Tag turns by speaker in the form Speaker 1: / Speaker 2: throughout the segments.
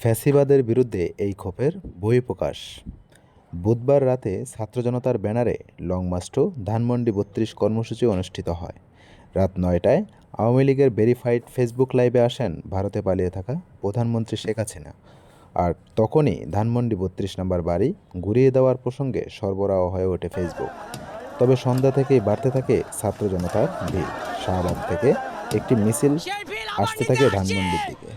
Speaker 1: ফ্যাসিবাদের বিরুদ্ধে এই ক্ষোভের বহিঃপ্রকাশ। বুধবার রাতে ছাত্র জনতার ব্যানারে লং মার্চ টু ধানমন্ডি বত্রিশ কর্মসূচি অনুষ্ঠিত হয়। রাত নয়টায় আওয়ামী লীগের ভেরিফাইড ফেসবুক লাইভে আসেন ভারতে পালিয়ে থাকা প্রধানমন্ত্রী শেখ হাসিনা। আর তখনই ধানমন্ডি বত্রিশ নম্বর বাড়ি ঘুরিয়ে দেওয়ার প্রসঙ্গে সরবরাহ হয়ে ওঠে ফেসবুক। তবে সন্ধ্যা থেকেই বাড়তে থাকে ছাত্র জনতার ভিড়। শাহবাগ থেকে একটি মিছিল আসতে থাকে ধানমন্ডির দিকে।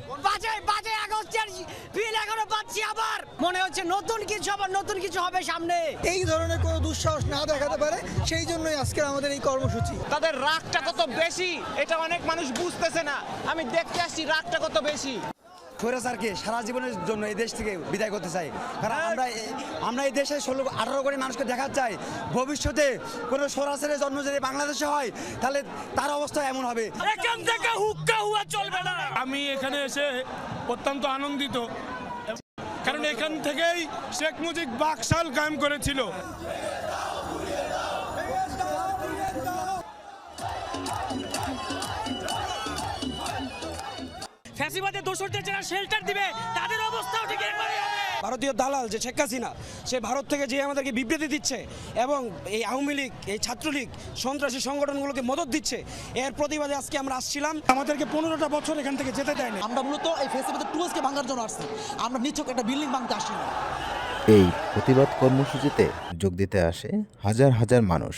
Speaker 2: পাচ্ছি আবার। মনে হচ্ছে নতুন কিছু আবার নতুন কিছু হবে সামনে।
Speaker 3: এই ধরনের কোনো দুঃসাহস না দেখাতে পারে সেই জন্যই আজকে আমাদের এই কর্মসূচি।
Speaker 4: তাদের রাগটা কত বেশি এটা অনেক মানুষ বুঝতেছে না। আমি দেখতে আসছি রাগটা কত বেশি।
Speaker 5: স্বৈরাচারকে সারা জীবনের জন্য এই দেশ থেকে বিদায় করতে চাই। কারণ আমরা এই- আমরা এই দেশে ষোলো আঠারো কোটি মানুষকে দেখাতে চাই। ভবিষ্যতে কোনো স্বৈরাচারের জন্ম যদি বাংলাদেশে হয় তাহলে তার অবস্থা এমন হবে।
Speaker 2: এখান থেকে হুক্কা হুয়া চলবে না।
Speaker 6: আমি এখানে এসে অত্যন্ত আনন্দিত। কারণ এখান থেকেই শেখ মুজিব বাকশাল কায়েম করেছিল।
Speaker 2: ফ্যাসিবাদের দোষরদের যারা শেল্টার দিবে, তাদের অবস্থাও ঠিক এরকমই হবে।
Speaker 7: ভারতীয় দালাল যে শেখ হাসিনা সে ভারত থেকে যে আমাদেরকে বিবৃতি দিচ্ছে এবং এই আওয়ামী লীগ এই ছাত্রলীগ সন্ত্রাসী সংগঠনগুলোকে মদত দিচ্ছে এর প্রতিবাদে আজকে আমরা আসছিলাম।
Speaker 6: আমাদেরকে পনেরোটা বছর এখান থেকে যেতে দেয়নি।
Speaker 8: আমরা মূলত এই ফেসিলিটি টুয়েলসকে ভাঙার জন্য আসছি। আমরা নিচ্ছক একটা বিল্ডিং ভাঙতে আসছি না।
Speaker 1: এই প্রতিবাদ কর্মসূচিতে যোগ দিতে আসে হাজার হাজার মানুষ।